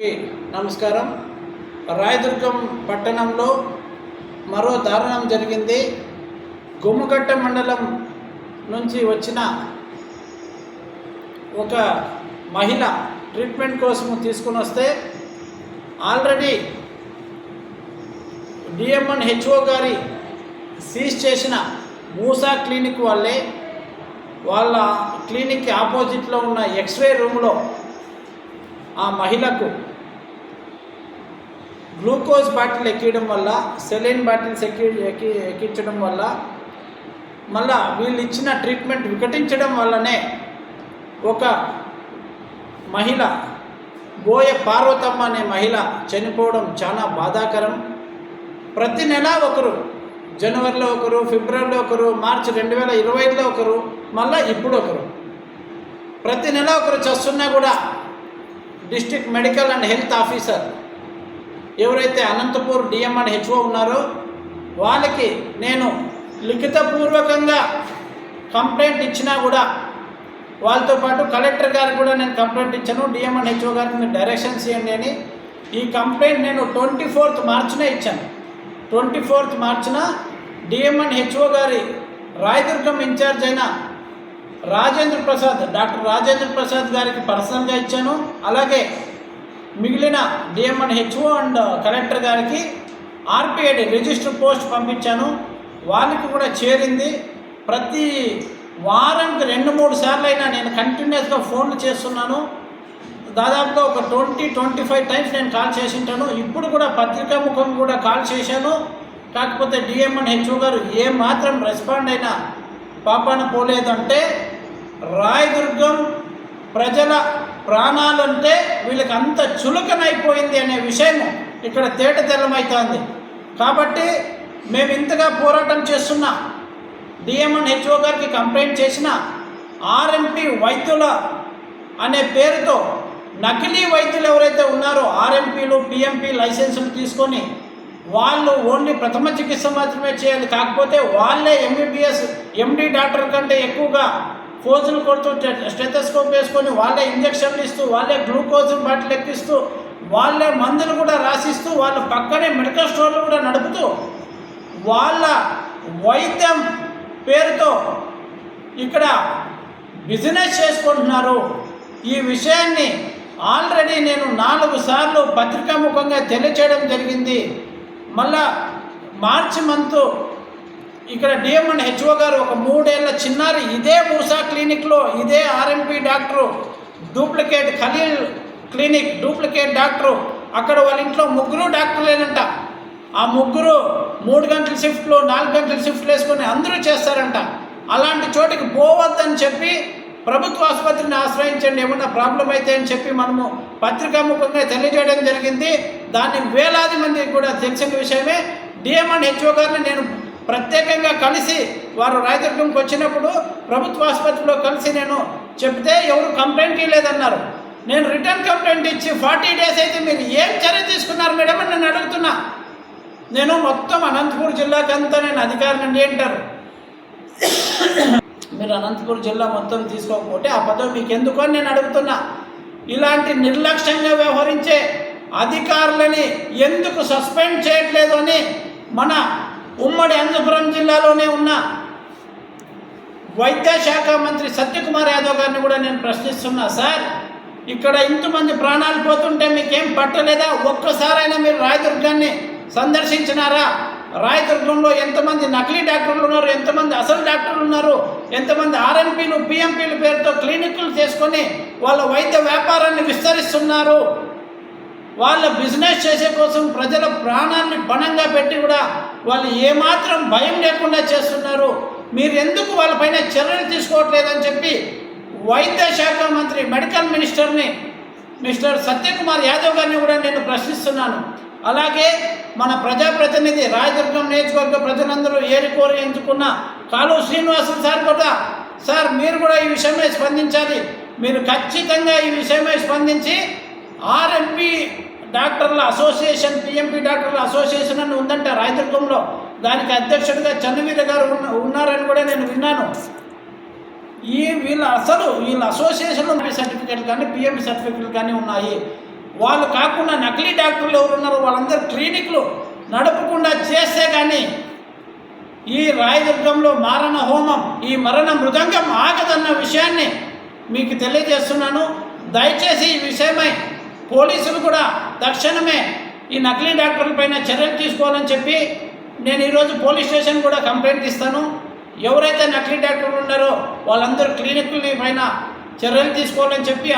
నమస్కారం. రాయదుర్గం పట్టణంలో మరో దారుణం జరిగింది. గుమ్మగట్ట మండలం నుంచి వచ్చిన ఒక మహిళ ట్రీట్మెంట్ కోసం తీసుకుని వస్తే already D M and HO గారి సీజ్ చేసిన మూసా క్లినిక్ వాళ్ళే. వాళ్ళ క్లినిక్కి ఆపోజిట్లో ఉన్న ఎక్స్రే రూమ్లో ఆ మహిళకు గ్లూకోజ్ బాటిల్ ఎక్కియడం వల్ల సెలైన్ బాటిల్స్ ఎక్కి ఎక్కి ఎక్కించడం వల్ల మళ్ళా వీళ్ళు ఇచ్చిన ట్రీట్మెంట్ వికటించడం వల్లనే ఒక మహిళ బోయ పార్వతమ్మ అనే మహిళ చనిపోవడం చాలా బాధాకరం. ప్రతి నెల ఒకరు జనవరిలో ఒకరు ఫిబ్రవరిలో ఒకరు మార్చి రెండు వేల ఇరవైలో ఒకరు మళ్ళీ ఇప్పుడు ఒకరు. ప్రతి నెల ఒకరు చస్తున్నా కూడా district medical and health officer ఎవరైతే అనంతపూర్ డిఎం అండ్ హెచ్ఓ ఉన్నారో వాళ్ళకి నేను లిఖితపూర్వకంగా కంప్లైంట్ ఇచ్చినా కూడా వాళ్ళతో పాటు కలెక్టర్ గారికి కూడా నేను కంప్లైంట్ ఇచ్చాను. డిఎం అండ్ హెచ్ఓ గారికి మీరు డైరెక్షన్స్ ఇవ్వండి అని. ఈ కంప్లైంట్ నేను ట్వంటీ ఫోర్త్ మార్చినే ఇచ్చాను. ట్వంటీ ఫోర్త్ మార్చిన డిఎం అండ్ హెచ్ఓ గారి రాయదుర్గం ఇన్ఛార్జ్ అయిన రాజేంద్ర ప్రసాద్ డాక్టర్ రాజేంద్ర ప్రసాద్ గారికి పర్సనల్గా ఇచ్చాను. అలాగే మిగిలిన DM and HO and collector గారికి ఆర్పిఐడి రిజిస్టర్ పోస్ట్ పంపించాను. వాళ్ళకి కూడా చేరింది. ప్రతి వారానికి రెండు మూడు సార్లు అయినా నేను కంటిన్యూస్గా ఫోన్లు చేస్తున్నాను. దాదాపుగా ఒక ట్వంటీ ట్వంటీ ఫైవ్ టైమ్స్ నేను కాల్ చేసి ఉంటాను ఇప్పుడు కూడా పత్రికా ముఖం కూడా కాల్ చేశాను. కాకపోతే డిఎం అండ్ హెచ్ఓ గారు ఏ మాత్రం రెస్పాండ్ అయినా పాపాన పోలేదంటే రాయదుర్గం ప్రజల ప్రాణాలంటే వీళ్ళకి అంత చులకనైపోయింది అనే విషయము ఇక్కడ తేట తెల్లమవుతోంది కాబట్టి మేము ఇంతగా పోరాటం చేస్తున్నా డిఎంఎన్ హెచ్ఓ గారికి కంప్లైంట్ చేసిన ఆర్ఎంపీ వైద్యుల అనే పేరుతో నకిలీ వైద్యులు ఎవరైతే ఉన్నారో ఆర్ఎంపీలు పిఎంపీ లైసెన్సులు తీసుకొని వాళ్ళు ఓన్లీ ప్రథమ చికిత్స మాత్రమే చేయాలి. కాకపోతే వాళ్ళే ఎంబీబీఎస్ ఎండి డాక్టర్ కంటే ఎక్కువగా ఫోజులు కొడుతూ స్టెథోస్కోప్ వేసుకొని వాళ్ళే ఇంజక్షన్లు ఇస్తూ వాళ్ళే గ్లూకోజ్ బాటిల్ ఎక్కిస్తూ వాళ్ళే మందులు కూడా రాసిస్తూ వాళ్ళ పక్కనే మెడికల్ స్టోర్లు కూడా నడుపుతూ వాళ్ళ వైద్యం పేరుతో ఇక్కడ బిజినెస్ చేసుకుంటున్నారు. ఈ విషయాన్ని ఆల్రెడీ నేను నాలుగు సార్లు పత్రికాముఖంగా తెలియచేయడం జరిగింది. మళ్ళా మార్చి మంత్ ఇక్కడ డిఎంఎన్ హెచ్ఓ గారు ఒక మూడేళ్ళ చిన్నారి ఇదే భూ క్లినిక్లో ఇదే RMP doctor. Duplicate Khaleel clinic duplicate doctor. అక్కడ వాళ్ళ ఇంట్లో ముగ్గురు డాక్టర్లేనంట. ఆ ముగ్గురు మూడు గంటల షిఫ్ట్లు నాలుగు గంటల షిఫ్ట్లు వేసుకొని అందరూ చేస్తారంట. అలాంటి చోటికి పోవద్దని చెప్పి ప్రభుత్వ ఆసుపత్రిని ఆశ్రయించండి ఏమన్నా ప్రాబ్లం అయితే అని చెప్పి మనము పత్రికాముఖంగా తెలియజేయడం జరిగింది. దాన్ని వేలాది మందికి కూడా తెలిసిన విషయమే. డిఎం అండ్ హెచ్ఓ గారిని నేను ప్రత్యేకంగా కలిసి వారు రాయదుర్గంకి వచ్చినప్పుడు ప్రభుత్వ ఆసుపత్రిలో కలిసి నేను చెప్తే ఎవరు కంప్లైంట్ ఇవ్వలేదన్నారు. నేను రిటర్న్ కంప్లైంట్ ఇచ్చి ఫార్టీ డేస్ అయితే మీరు ఏం చర్య తీసుకున్నారు మేడం అని నేను అడుగుతున్నా. నేను మొత్తం అనంతపూర్ జిల్లాకంతా నేను అధికారిని అంటారు. మీరు అనంతపూర్ జిల్లా మొత్తం తీసుకోకపోతే ఆ పదవి మీకు ఎందుకు అని నేను అడుగుతున్నా. ఇలాంటి నిర్లక్ష్యంగా వ్యవహరించే అధికారులని ఎందుకు సస్పెండ్ చేయట్లేదు అని మన ఉమ్మడి అనంతపురం జిల్లాలోనే ఉన్న వైద్య శాఖ మంత్రి సత్యకుమార్ యాదవ్ గారిని కూడా నేను ప్రశ్నిస్తున్నా సార్ ఇక్కడ ఇంతమంది ప్రాణాలు పోతుంటే మీకేం పట్టలేదా? ఒక్కసారైనా మీరు రాయదుర్గాన్ని సందర్శించినారా? రాయదుర్గంలో ఎంతమంది నకిలీ డాక్టర్లు ఉన్నారు? ఎంతమంది అసలు డాక్టర్లు ఉన్నారు? ఎంతమంది ఆర్ఎంపీలు పిఎంపీల పేరుతో క్లినిక్లు చేసుకొని వాళ్ళ వైద్య వ్యాపారాన్ని విస్తరిస్తున్నారు? వాళ్ళ బిజినెస్ చేసే కోసం ప్రజల ప్రాణాన్ని పణంగా పెట్టి కూడా వాళ్ళు ఏమాత్రం భయం లేకుండా చేస్తున్నారు. మీరు ఎందుకు వాళ్ళపైన చర్యలు తీసుకోవట్లేదని చెప్పి వైద్య శాఖ మంత్రి మెడికల్ మినిస్టర్ని మిస్టర్ సత్యకుమార్ యాదవ్ గారిని కూడా నేను ప్రశ్నిస్తున్నాను. అలాగే మన ప్రజాప్రతినిధి రాయదుర్గం నియోజకవర్గ ప్రజలందరూ ఏరికోరి ఎంచుకున్న కాలు శ్రీనివాసన్ సార్ కూడా సార్ మీరు కూడా ఈ విషయమై స్పందించాలి. మీరు ఖచ్చితంగా ఈ విషయమై స్పందించి ఆర్ఎంపీ డాక్టర్ల అసోసియేషన్ పిఎంపీ డాక్టర్ల అసోసియేషన్ అని ఉందంట రాయదుర్గంలో. దానికి అధ్యక్షుడిగా చంద్రవీర గారు ఉన్న ఉన్నారని కూడా నేను విన్నాను. ఈ వీళ్ళ అసలు వీళ్ళ అసోసియేషన్లో సర్టిఫికేట్లు కానీ పిఎంపీ సర్టిఫికేట్లు కానీ ఉన్నాయి. వాళ్ళు కాకుండా నకిలీ డాక్టర్లు ఎవరున్నారో వాళ్ళందరూ క్లినిక్లు నడపకుండా చేస్తే కానీ ఈ రాయదుర్గంలో మారణ హోమం ఈ మరణ మృదంగం ఆగదన్న విషయాన్ని మీకు తెలియజేస్తున్నాను. దయచేసి ఈ విషయమై పోలీసులు కూడా తక్షణమే ఈ నకిలీ డాక్టర్ల పైన చర్యలు తీసుకోవాలని చెప్పి నేను ఈరోజు పోలీస్ స్టేషన్ కూడా కంప్లైంట్ ఇస్తాను. ఎవరైతే నకిలీ డాక్టర్లు ఉన్నారో వాళ్ళందరూ క్లినిక్ల పైన చర్యలు తీసుకోవాలని చెప్పి